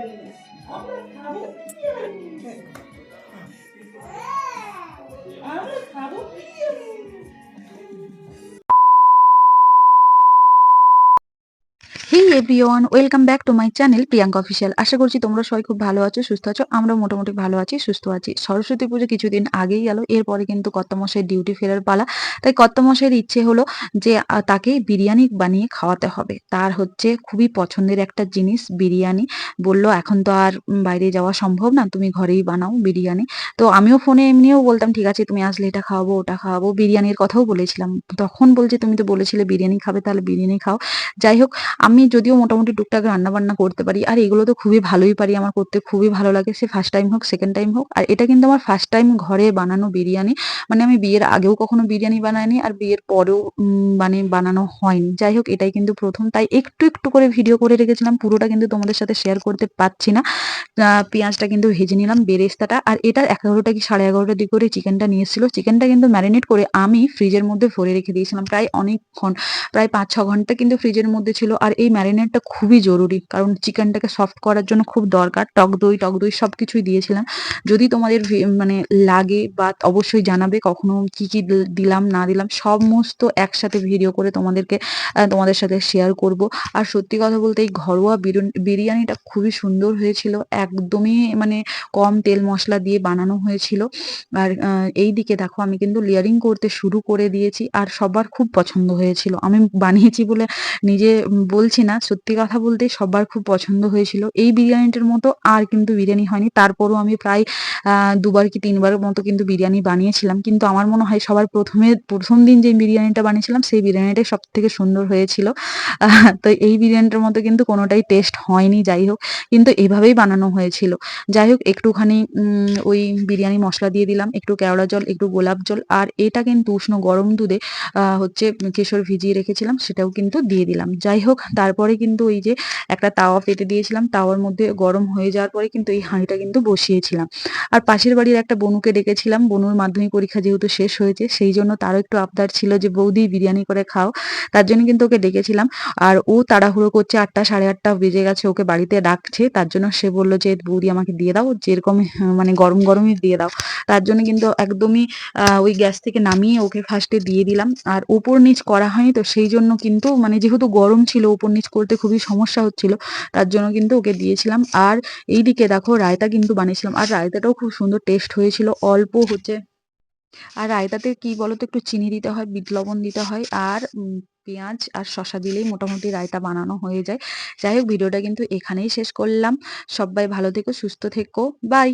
বিরিয়ানি আমরা খাব everyone welcome back to my channel Priyanka official আশা করছি তোমরা সবাই খুব ভালো আছো, সুস্থ আছো আমরা মোটামুটি ভালো আছি, সুস্থ আছি। সরস্বতী পুজো কিছুদিন আগেই গেল এরপরে কিন্তু কর্তামশাই ডিউটি ফেরার পালা। তাই কর্তামশাইয়ের ইচ্ছে হলো যে তাকে বিরিয়ানি বানিয়ে খাওয়াতে হবে। তার হচ্ছে খুবই পছন্দের একটা জিনিস, বিরিয়ানি। বলল, এখন তো আর বাইরে যাওয়া সম্ভব না, তুমি ঘরেই বানাও বিরিয়ানি। তো আমিও ফোনে এমনিও বলতাম, ঠিক আছে, তুমি আসলে এটা খাওয়াবো, ওটা খাওয়াবো। বিরিয়ানির কথাও বলেছিলাম। তখন বলছে, তুমি তো বলেছিলে বিরিয়ানি খাবে, তাহলে বিরিয়ানি খাও। যাই হোক, আমি যদিও মোটামুটি টুকটাক রান্না বান্না করতে পারি, আর এগুলো তো খুবই ভালোই পারি, আমার করতে খুবই ভালো লাগে, সে ফার্স্ট টাইম হোক সেকেন্ড টাইম হোক, আর এটা কিন্তু আমার ফার্স্ট টাইম ঘরে বানানো বিরিয়ানি মানে আমি বিয়ের আগেও কখনো বিরিয়ানি বানাইনি, আর বিয়ের পরেও মানে বানানো হয়নি। যাই হোক, এটাই কিন্তু প্রথম, তাই একটু একটু করে ভিডিও করে রেখেছিলাম, পুরোটা কিন্তু তোমাদের সাথে শেয়ার করতে পারছি না। পেঁয়াজটা কিন্তু ভেজে নিলাম, বেরেস্তাটা, আর এটা এগারোটা কি সাড়ে এগারোটার দিক করে চিকেনটা নিয়ে এসেছিল। চিকেনটা কিন্তু ম্যারিনেট করে আমি ফ্রিজের মধ্যে ভরে রেখে দিয়েছিলাম, প্রায় অনেকক্ষণ, প্রায় পাঁচ ছ ঘণ্টা কিন্তু ফ্রিজের মধ্যে ছিল, আর এই ম্যারিনেটটা খুবই জরুরি। কারণ চিকেনটাকে সফট করার জন্য খুব দরকার। টক দই টক দই সব কিছুই দিয়েছিলাম। যদি তোমাদের মানে লাগে বা অবশ্যই জানাবে কখনো কি কি দিলাম, না দিলাম, সমস্ত একসাথে ভিডিও করে তোমাদেরকে তোমাদের সাথে শেয়ার করব। আর সত্যি কথা বলতে এই ঘরোয়া বিরিয়ানি- বিরিয়ানিটা খুবই সুন্দর হয়েছিল। একদমই মানে কম তেল মশলা দিয়ে বানানো হয়েছিল। আর এই দিকে দেখো, আমি কিন্তু লেয়ারিং করতে শুরু করে দিয়েছি। আর সবার খুব পছন্দ হয়েছিল। আমি বানিয়েছি বলে নিজে বলছি না। সত্যি কথা বলতে সবার খুব পছন্দ হয়েছিল। এই বিরিয়ানিটার মতো আর কিন্তু বিরিয়ানি হয়নি। তারপরও আমি প্রায় দুবার কি তিনবার মতো কিন্তু বিরিয়ানি বানিয়েছিলাম। কিন্তু আমার মনে হয় সবার প্রথমে, প্রথম দিন যে বিরিয়ানিটা বানিয়েছিলাম, সেই বিরিয়ানিটাই সব থেকে সুন্দর হয়েছিল। তো এই বিরিয়ানিটার মতো কিন্তু কোনোটাই টেস্ট হয়নি, যাই হোক। কিন্তু এভাবেই বানানো হয়েছিল। যাই হোক, একটুখানি ওই বিরিয়ানি মশলা দিয়ে দিলাম, একটু কেওড়া জল, একটু গোলাপ জল, আর এটা কিন্তু উষ্ণ গরম দুধে হচ্ছে কেশর ভিজিয়ে রেখেছিলাম, সেটাও কিন্তু দিয়ে দিলাম। যাই হোক, তারপরে কিন্তু ওই যে একটা তাওয়া পেতে দিয়েছিলাম, তাওয়ার মধ্যে গরম হয়ে যাওয়ার পরে কিন্তু এই হাঁড়িটা কিন্তু বসিয়েছিলাম। আর পাশের বাড়ির একটা বনুকে ডেকেছিলাম, বনুর মাধ্যমিক পরীক্ষা যেহেতু শেষ হয়েছে, সেই জন্য তারও একটু আবদার ছিল যে, বৌদি, বিরিয়ানি করে খাও। তার জন্য কিন্তু ওকে ডেকেছিলাম। আর ও তাড়াহুড়ো করছে আটটা সাড়ে আটটা বেজে গেছে, ওকে বাড়িতে ডাকছে। তার জন্য সে বলল যে, বৌদি, আমাকে দিয়ে দাও, যেরকম মানে গরম গরমই দিয়ে দাও। তার জন্য কিন্তু একদমই ওই গ্যাস থেকে নামিয়ে ওকে ফার্স্টে দিয়ে দিলাম। আর উপর নিচ করা হয়নি তো, সেই জন্য কিন্তু মানে যেহেতু গরম ছিল উপর নিচ করতে খুবই সমস্যা হচ্ছিল, তার জন্য কিন্তু ওকে দিয়েছিলাম। আর এইদিকে দেখো রায়তা কিন্তু বানিয়েছিলাম, আর রায়তাটাও খুব সুন্দর টেস্ট হয়েছিল, অল্প হচ্ছে। আর রায়তাতে কি বলতো, একটু চিনি দিতে হয়, বিট লবণ দিতে হয়, আর পেঁয়াজ আর শসা দিলেই মোটামুটি রায়তা বানানো হয়ে যায়। যাই হোক, ভিডিওটা কিন্তু এখানেই শেষ করলাম। সবাই ভালো থেকো, সুস্থ থেকো বাই